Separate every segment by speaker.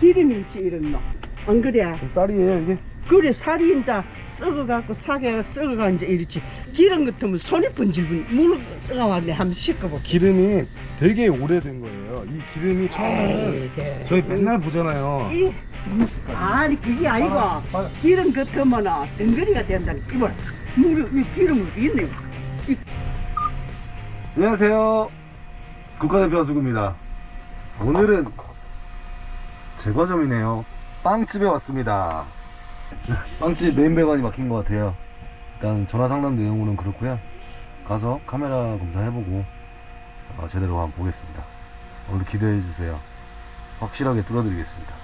Speaker 1: 기름이 있지 이런 거. 안 그래?
Speaker 2: 쌀이에요 이게?
Speaker 1: 그래 살이 이제 썩어갖고 사계가 썩어가 이제 이렇지. 기름 같으면 손이 번질번 물 뜨거웠네 한번 씻어볼게.
Speaker 2: 기름이 되게 오래된 거예요 이 기름이 처음에는
Speaker 1: 에이,
Speaker 2: 저희 맨날 보잖아요
Speaker 1: 이 아니 그게 아니고
Speaker 2: 아, 맞아.
Speaker 1: 기름 같으면은 덩거리가 된다니 이걸 물이 이 기름 어디 있네. 이
Speaker 2: 안녕하세요 국가대표 수구입니다 오늘은 제과점이네요. 빵집에 왔습니다. 빵집 메인 배관이 막힌 것 같아요. 일단 전화 상담 내용으로는 그렇고요. 가서 카메라 검사해보고 어, 제대로 한번 보겠습니다. 오늘도 기대해 주세요. 확실하게 뚫어드리겠습니다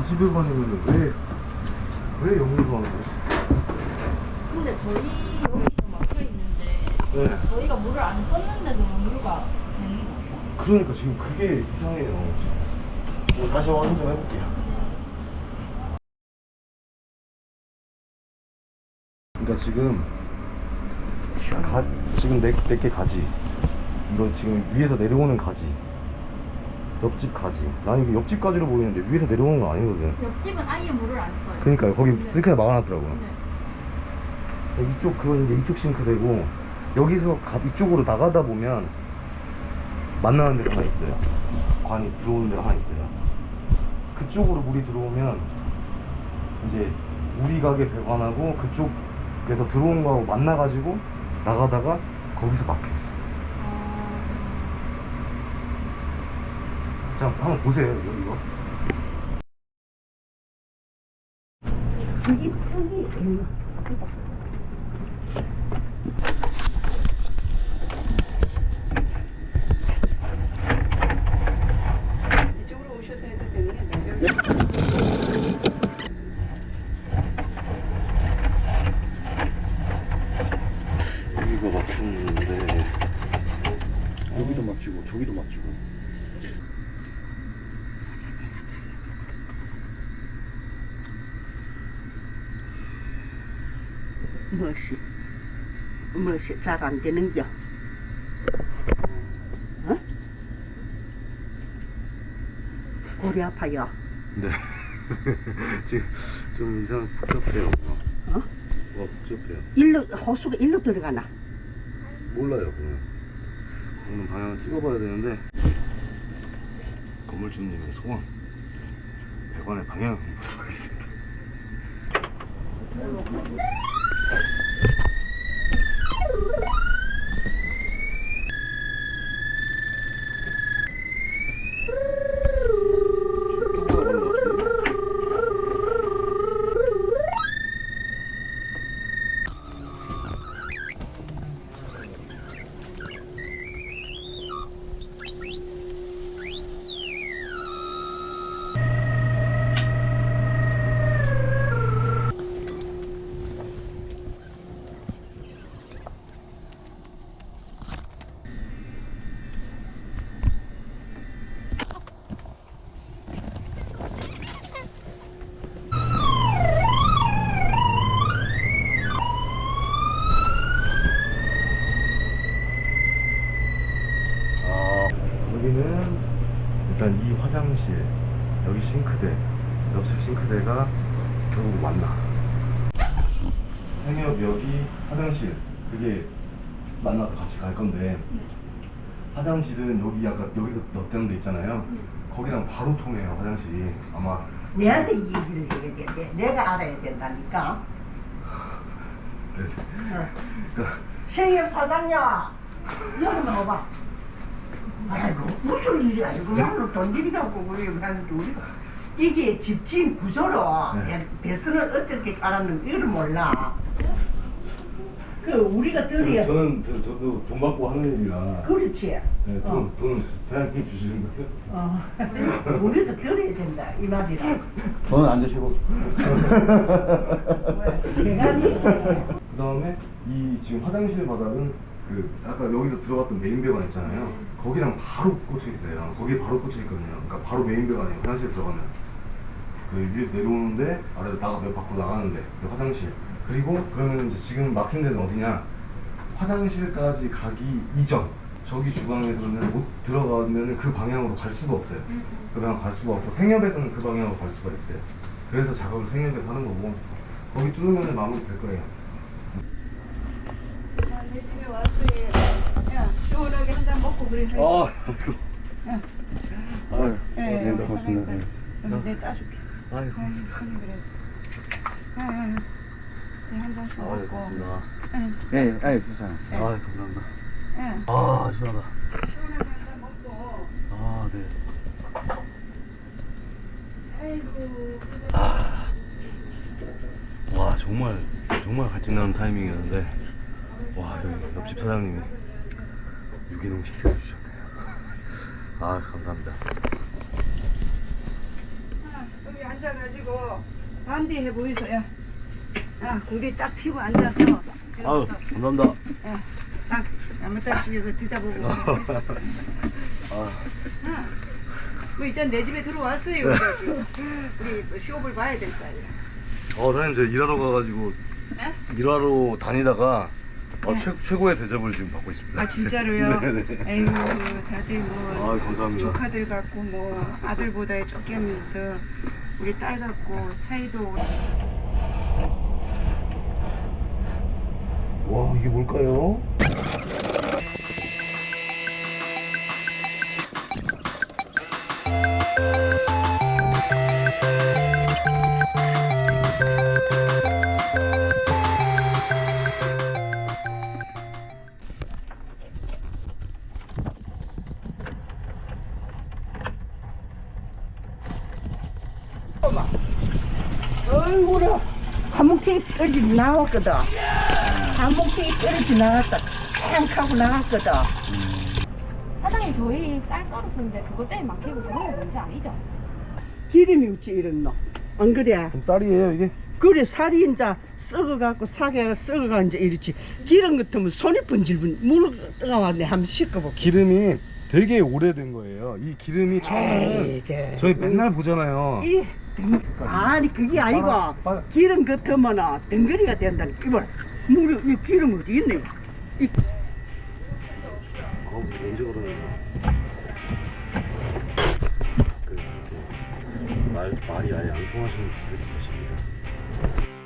Speaker 2: 아니 가지 배관이면 왜, 왜 영리로 하는 거야?
Speaker 3: 근데 저희 여기도 막혀 있는데
Speaker 2: 네.
Speaker 3: 저희가 물을 안 썼는데도 음료가 되는 거예요?
Speaker 2: 그러니까 지금 그게 이상해요. 지금. 다시 확인 좀 해볼게요. 그러니까 지금 가, 지금 내, 내게 가지. 이거 지금 위에서 내려오는 가지. 옆집 가지. 난 이게 옆집 가지로 보이는데 위에서 내려오는 건 아니거든.
Speaker 3: 옆집은 아예 물을 안 써요.
Speaker 2: 그러니까요. 거기
Speaker 3: 네.
Speaker 2: 싱크대 막아놨더라고 요.
Speaker 3: 네.
Speaker 2: 이쪽 그건 이제 이쪽 싱크대고 여기서 가, 이쪽으로 나가다 보면 만나는 데가 하나 있어요. 관이 들어오는 데가 하나 있어요. 그쪽으로 물이 들어오면 이제 우리 가게 배관하고 그쪽에서 들어오는 거하고 만나가지고 나가다가 거기서 막혀 있어요. 자 한번 보세요 이거 이거.
Speaker 1: 여기 여기 이쪽으로 오셔서 해도 되는데
Speaker 2: 여기가 막혔는데. 여기도 막히고 저기도 막히고
Speaker 1: 무엇이 무엇이 잘 안 되는겨? 어? 골이 아파요.
Speaker 2: 네 지금 좀 이상 복잡해요
Speaker 1: 어?
Speaker 2: 와 복잡해요
Speaker 1: 일로 호수가 일로 들어가나?
Speaker 2: 몰라요 그냥 오늘 방향을 찍어봐야 되는데 건물주님의 소원 배관의 방향 한번 보도록 하겠습니다 여기는 일단 이 화장실 여기 싱크대 옆집 싱크대가 결국 만나 생협 여기 화장실 그게 만나서 같이 갈 건데 화장실은 여기 아까 여기서 넣었던 데 있잖아요 거기랑 바로 통해요 화장실이 아마
Speaker 1: 내한테 이 얘기를 해야 돼. 내- 내가 알아야 된다니까.
Speaker 2: 네.
Speaker 1: 어.
Speaker 2: 그러니까
Speaker 1: 생협 사장님 여기 나와봐. 아이고 무슨 일이야 이거 말로 돈 들이다고 그래 하는데 우리가 이게 집진 구조로
Speaker 2: 네.
Speaker 1: 배- 배선을 어떻게 깔았는지 이걸 몰라. 그 우리가 들이야.
Speaker 2: 저는 저, 저도 돈 받고 하는 일이라
Speaker 1: 그렇지.
Speaker 2: 네, 돈,
Speaker 1: 어.
Speaker 2: 돈 사장님 주시는 거예요?
Speaker 1: 어. 우리도 들어야 된다 이 말이라.
Speaker 4: 저는 안
Speaker 1: 대가리.
Speaker 2: 그 다음에 이 지금 화장실 바닥은 그 아까 여기서 들어갔던 메인 배관 있잖아요. 거기랑 바로 꽂혀 있어요. 거기에 바로 꽂혀 있거든요. 그러니까 바로 메인 배관이에요. 화장실 들어가면 그 위에서 내려오는데 아래로 나가 밖으로 나가는데 그 화장실. 그리고 그러면 이제 지금 막힌 데는 어디냐? 화장실까지 가기 이전. 저기 주방에서는 못 들어가면은 그 방향으로 갈 수가 없어요. 그 방향 갈 수가 없고 생협에서는 그 방향으로 갈 수가 있어요. 그래서 작업을 생협에서 하는 거고 거기 뚫으면 마무리 될 거예요.
Speaker 1: 내 집에 왔어요. 야, 시원하게 한 잔 먹고 그래.
Speaker 2: 아,
Speaker 1: 야,
Speaker 2: 아유,
Speaker 1: 예,
Speaker 2: 고맙습니다,
Speaker 1: 우리
Speaker 2: 고맙습니다.
Speaker 1: 사장님. 그럼 내가 따줄게.
Speaker 2: 아유,
Speaker 1: 아유,
Speaker 2: 고맙습니다.
Speaker 1: 손이 그래서. 아, 한 잔씩
Speaker 2: 아유,
Speaker 1: 먹고.
Speaker 2: 고맙습니다.
Speaker 1: 예,
Speaker 4: 예, 예, 괜찮아요.
Speaker 2: 아유, 감사합니다.
Speaker 1: 예.
Speaker 2: 아, 시원하다.
Speaker 1: 시원하게 한잔 먹고.
Speaker 2: 아, 네.
Speaker 1: 아이고.
Speaker 2: 아, 와, 정말, 정말 갈증 나는 타이밍이었는데, 와, 여기 옆집 사장님이 유기농 시켜주셨네요. 아, 감사합니다.
Speaker 1: 아, 여기 앉아가지고 단디해 보이소요. 아, 고개 딱 펴고 앉아서
Speaker 2: 아유, 감사합니다.
Speaker 1: 예, 딱 야물딱지게 그 뒤다보고
Speaker 2: 아,
Speaker 1: 아, 뭐 일단 내 집에 들어왔어요. 우리, 우리 뭐 쇼업을 봐야 될 거 아니야.
Speaker 2: 어, 사장님, 저 일하러 가가지고,
Speaker 1: 예?
Speaker 2: 일하러 다니다가, 어, 최, 최고의 대접을 지금 받고 있습니다.
Speaker 1: 아 진짜로요?
Speaker 2: 네네.
Speaker 1: 에휴 다들 뭐
Speaker 2: 아, 감사합니다.
Speaker 1: 조카들 같고 뭐 아들보다 더 우리 딸 같고 사이도
Speaker 2: 와, 이게 뭘까요?
Speaker 1: 얼굴에 한목탱이 떨어지 나왔거든. 한목탱이 떨어지 나왔다. 탕 하고 나왔거든.
Speaker 3: 사장님 저희 쌀가루 쓰는데 그것 때문에 막히고 그런 거 뭔지 아니죠?
Speaker 1: 기름이 어찌 이런 너? 안 그래?
Speaker 2: 그럼 쌀이에요, 이게?
Speaker 1: 그래 살이 이제 썩어갖고 사계가 썩어가 이제 이렇지. 기름 같으면 손이 번질번 물 뜨거웠네 한번 씻어볼게.
Speaker 2: 기름이 되게 오래된 거예요. 이 기름이 처음에는
Speaker 1: 이게.
Speaker 2: 저희 맨날 보잖아요.
Speaker 1: 이 등- 아니 그게 아니고. 기름 같으면은 덩거리가 된다니 이봐 물이 이 기름 어디 있네 이
Speaker 2: 언제 그러냐. 그, 그 말, 말이 아예 안 통하시는 분들이 계십니다.